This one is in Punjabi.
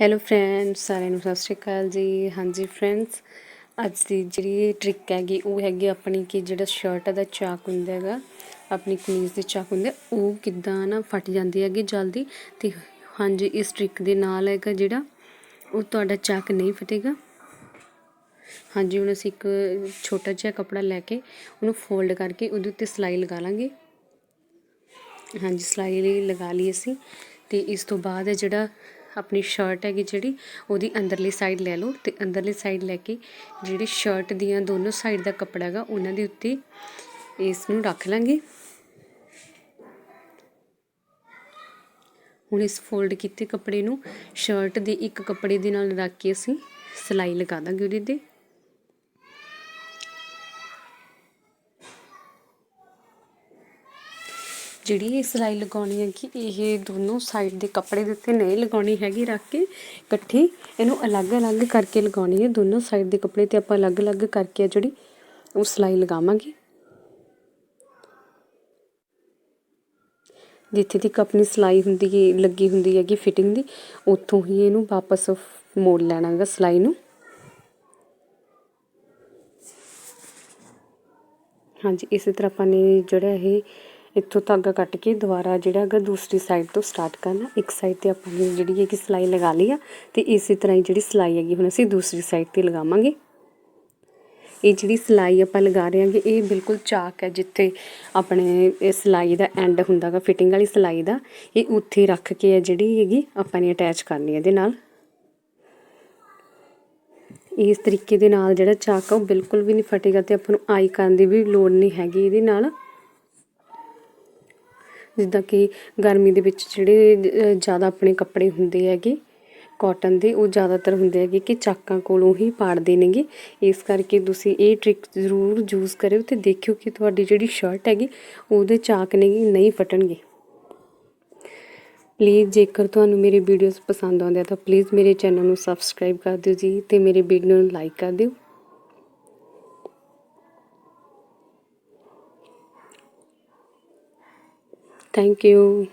ਹੈਲੋ ਫਰੈਂਡਸ ਸਾਰਿਆਂ ਨੂੰ ਸਤਿ ਸ਼੍ਰੀ ਅਕਾਲ ਜੀ। ਹਾਂਜੀ ਫਰੈਂਡਸ ਅੱਜ ਦੀ ਜਿਹੜੀ ਟ੍ਰਿਕ ਹੈਗੀ, ਉਹ ਹੈਗੀ ਆਪਣੀ ਕਿ ਜਿਹੜਾ ਸ਼ਰਟ ਦਾ ਚਾਕ ਹੁੰਦਾ ਹੈਗਾ, ਆਪਣੀ ਕਮੀਜ਼ ਦੇ ਚਾਕ ਹੁੰਦੇ ਉਹ ਕਿੱਦਾਂ ਨਾ ਫਟ ਜਾਂਦੀ ਹੈਗੀ ਜਲਦੀ ਤੇ ਹਾਂਜੀ, ਇਸ ਟ੍ਰਿਕ ਦੇ ਨਾਲ ਹੈਗਾ ਜਿਹੜਾ, ਉਹ ਤੁਹਾਡਾ ਚਾਕ ਨਹੀਂ ਫਟੇਗਾ। ਹਾਂਜੀ, ਹੁਣ ਅਸੀਂ ਇੱਕ ਛੋਟਾ ਜਿਹਾ ਕਪੜਾ ਲੈ ਕੇ, ਉਹਨੂੰ ਫੋਲਡ ਕਰਕੇ ਉਹਦੇ ਉੱਤੇ ਸਿਲਾਈ ਲਗਾ ਲਾਂਗੇ। ਹਾਂਜੀ, ਸਿਲਾਈ ਲਗਾ ਲਈ ਅਸੀਂ ਤੇ ਇਸ ਤੋਂ ਬਾਅਦ ਜਿਹੜਾ ਆਪਣੀ ਸ਼ਰਟ ਹੈਗੀ ਜਿਹੜੀ, ਉਹਦੀ ਅੰਦਰਲੀ ਸਾਈਡ ਲੈ ਲਓ ਤੇ ਅੰਦਰਲੀ ਸਾਈਡ ਲੈ ਕੇ ਜਿਹੜੀ ਸ਼ਰਟ ਦੀਆਂ ਦੋਨੋਂ ਸਾਈਡ ਦਾ ਕੱਪੜਾ ਹੈਗਾ, ਉਹਨਾਂ ਦੇ ਉੱਤੇ ਇਸ ਨੂੰ ਰੱਖ ਲਾਂਗੇ। ਹੁਣ ਇਸ ਫੋਲਡ ਕੀਤੇ ਕੱਪੜੇ ਨੂੰ ਸ਼ਰਟ ਦੇ ਇੱਕ ਕੱਪੜੇ ਦੇ ਨਾਲ ਰੱਖ ਕੇ ਅਸੀਂ ਸਿਲਾਈ ਲਗਾ ਦਾਂਗੇ ਉਹਦੇ ਤੇ। ਜਿਹੜੀ ਇਹ ਸਿਲਾਈ ਲਗਾਉਣੀ ਹੈ ਕਿ ਇਹ ਦੋਨੋਂ ਸਾਈਡ ਦੇ ਕੱਪੜੇ ਦੇ ਉੱਤੇ ਨਹੀਂ ਲਗਾਉਣੀ ਹੈਗੀ, ਰੱਖ ਕੇ ਇਕੱਠੀ ਇਹਨੂੰ ਅਲੱਗ-ਅਲੱਗ ਕਰਕੇ ਲਗਾਉਣੀ ਹੈ। ਦੋਨੋਂ ਸਾਈਡ ਦੇ ਕੱਪੜੇ ਤੇ ਆਪਾਂ ਅਲੱਗ-ਅਲੱਗ ਕਰਕੇ ਜਿਹੜੀ ਉਹ ਸਿਲਾਈ ਲਗਾਵਾਂਗੇ। ਜਿੱਥੇ ਤੱਕ ਆਪਣੀ ਸਿਲਾਈ ਹੁੰਦੀ ਹੈ, ਲੱਗੀ ਹੁੰਦੀ ਹੈਗੀ ਫਿਟਿੰਗ ਦੀ, ਉੱਥੋਂ ਹੀ ਇਹਨੂੰ ਵਾਪਸ ਮੋੜ ਲੈਣਾ ਹੈਗਾ ਸਿਲਾਈ ਨੂੰ। ਹਾਂਜੀ, ਇਸੇ ਤਰ੍ਹਾਂ ਆਪਾਂ ਨੇ ਜਿਹੜਾ ਇਹ ਇੱਥੋਂ ਧਾਗਾ ਕੱਟ ਕੇ ਦੁਬਾਰਾ ਜਿਹੜਾ ਹੈਗਾ ਦੂਸਰੀ ਸਾਈਡ ਤੋਂ ਸਟਾਰਟ ਕਰਨਾ। ਇੱਕ ਸਾਈਡ ਤੇ ਆਪਾਂ ਨੇ ਜਿਹੜੀ ਹੈਗੀ ਸਿਲਾਈ ਲਗਾ ਲਈ ਆ ਤੇ ਇਸੇ ਤਰ੍ਹਾਂ ਹੀ ਜਿਹੜੀ ਸਿਲਾਈ ਹੈਗੀ ਹੁਣ ਅਸੀਂ ਦੂਸਰੀ ਸਾਈਡ ਤੇ ਲਗਾਵਾਂਗੇ। ਇਹ ਜਿਹੜੀ ਸਿਲਾਈ ਆਪਾਂ ਲਗਾ ਰਹੇ ਹਾਂਗੇ, ਇਹ ਬਿਲਕੁਲ ਚਾਕ ਹੈ ਜਿੱਥੇ ਆਪਣੇ ਇਹ ਸਿਲਾਈ ਦਾ ਐਂਡ ਹੁੰਦਾਗਾ ਫਿਟਿੰਗ ਵਾਲੀ ਸਿਲਾਈ ਦਾ। ਇਹ ਉੱਥੇ ਰੱਖ ਕੇ ਹੈ ਜਿਹੜੀ ਹੈਗੀ ਆਪਾਂ ਨੇ ਅਟੈਚ ਕਰਨੀ ਹੈ ਇਹਦੇ ਨਾਲ। ਇਸ ਤਰੀਕੇ ਦੇ ਨਾਲ ਜਿਹੜਾ ਚਾਕ ਆ ਉਹ ਬਿਲਕੁਲ ਵੀ ਨਹੀਂ ਫਟੇਗਾ ਤੇ ਆਪਾਂ ਨੂੰ ਆਈ ਕਰਨ ਦੀ ਵੀ ਲੋੜ ਨਹੀਂ ਹੈਗੀ ਇਹਦੇ ਨਾਲ। ਜਿੱਦਾਂ ਕਿ ਗਰਮੀ ਦੇ ਵਿੱਚ ਜਿਹੜੇ ਜ਼ਿਆਦਾ ਆਪਣੇ ਕੱਪੜੇ ਹੁੰਦੇ ਹੈਗੇ ਕਾਟਨ ਦੇ, ਉਹ ਜ਼ਿਆਦਾਤਰ ਹੁੰਦੇ ਹੈਗੇ ਕਿ ਚਾਕਾਂ ਕੋਲੋਂ ਹੀ ਪਾੜਦੇ ਨੇਗੇ। ਇਸ ਕਰਕੇ ਤੁਸੀਂ ਇਹ ਟ੍ਰਿਕ ਜ਼ਰੂਰ ਯੂਜ਼ ਕਰਿਓ ਤੇ ਦੇਖਿਓ ਕਿ ਤੁਹਾਡੀ ਜਿਹੜੀ ਸ਼ਰਟ ਹੈਗੀ, ਉਹਦੇ ਚਾਕ ਨੇ ਨਹੀਂ ਫਟਣਗੇ। ਪਲੀਜ਼ ਜੇਕਰ ਤੁਹਾਨੂੰ ਮੇਰੇ ਵੀਡੀਓਜ਼ ਪਸੰਦ ਆਉਂਦੇ ਆ ਤਾਂ ਪਲੀਜ਼ ਮੇਰੇ ਚੈਨਲ ਨੂੰ ਸਬਸਕ੍ਰਾਈਬ ਕਰ ਦਿਓ ਜੀ ਤੇ ਮੇਰੇ ਵੀਡੀਓ ਨੂੰ ਲਾਈਕ ਕਰ ਦਿਓ। Thank you.